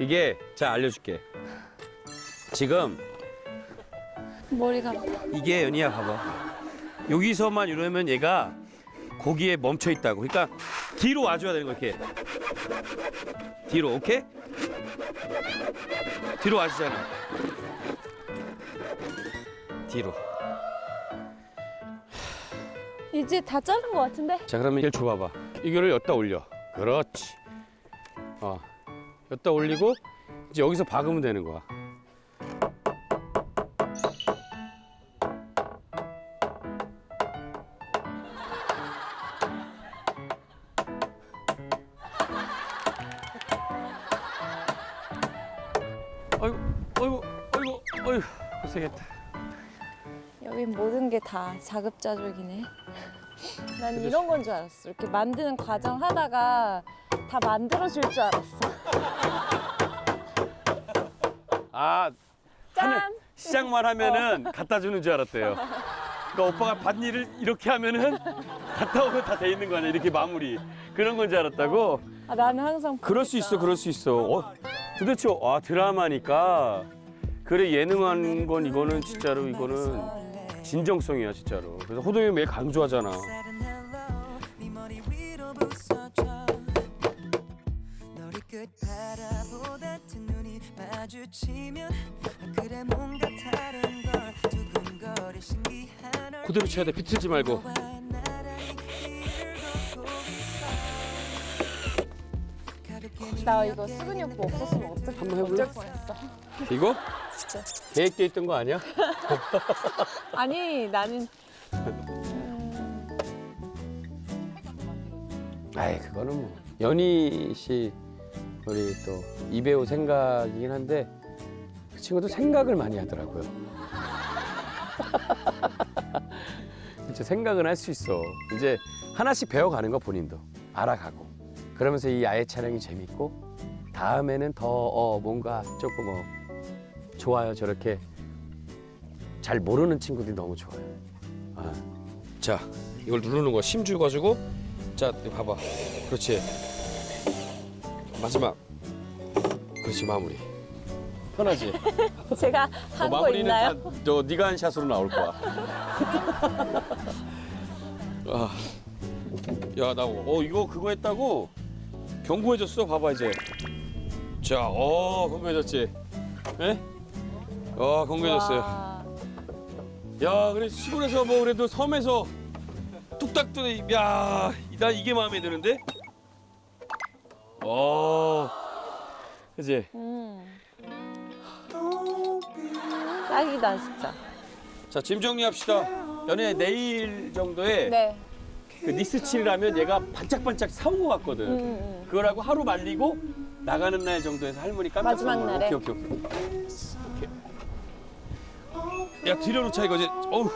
이게 자 알려줄게. 지금 머리가 이게 연희야 봐봐. 여기서만 이러면 얘가 거기에 멈춰 있다고. 그러니까 뒤로 와줘야 되는 거 이렇게. 뒤로 오케이? 뒤로 와주잖아. 뒤로. 이제 다 자른 것 같은데? 자 그러면 이걸 줘봐봐. 이거를 여기다 올려. 그렇지. 어. 여기다 올리고 이제 여기서 박으면 되는 거야. 아이고, 아이고, 아이고, 아이고, 고생했다. 여긴 모든 게 다 자급자족이네. 난 이런 건 줄 알았어. 이렇게 만드는 과정 하다가 다 만들어줄 줄 알았어. 아, 짠! 시작만 하면은 갖다 주는 줄 알았대요. 그러니까 오빠가 밭 일을 이렇게 하면은 갔다 오면 다 돼 있는 거 아니야? 이렇게 마무리. 그런 건 줄 알았다고? 아, 나는 항상 그럴 수 있어, 그럴 수 있어. 어, 도대체 아 드라마니까 그래 예능한 건 이거는 진짜로 이거는 진정성이야 진짜로. 그래서 호동이 매일 강조하잖아. 바라보다 두 눈이 마주치면 그래 뭔가 다른 걸 두근거릴 신기한 얼 그대로 쳐야 돼. 비틀지 말고. 너와 나란히 길을 걷고 있어 가볍게 나 이거 수근이 오빠 없었으면 어떡, 한번 해볼래? 어쩔 뻔했어. 이거 계획돼 있던 거 아니야? 아니 나는 아이 그거는 뭐 연희 씨 우리 또 이배우 생각이긴 한데 그 친구도 생각을 많이 하더라고요. 진짜 생각은 할 수 있어. 이제 하나씩 배워가는 거 본인도 알아가고 그러면서 이 야외 촬영이 재밌고 다음에는 더 어, 뭔가 조금 어, 좋아요 저렇게 잘 모르는 친구들이 너무 좋아요. 아. 자 이걸 누르는 거 심줄 가지고 자, 이거 봐봐. 그렇지. 마지막. 그렇지 마무리. 편하지. 제가 어, 한거 마무리는 있나요? 다저 네가 한 샷으로 나올 거야. 아, 야, 나 어 이거 그거 했다고 경고해줬어. 봐봐 이제. 자, 어 경고해줬지. 예? 어 경고해줬어요. 와, 야, 그래 시골에서 뭐 그래도 섬에서 뚝딱 뜨네. 야, 나 이게 마음에 드는데. 어, 그지. 음. 딱이다 진짜. 자, 짐 정리합시다. 연애 내일 정도에 네. 그 니스칠이라면 얘가 반짝반짝 사온 것 같거든. 음, 음. 그거라고 하루 말리고 나가는 날 정도에서 할머니 깜짝 마지막 놀라. 날에? 오케이, 오케이, 오케이. 오케이. 야, 들여놓자 이거지. 어우.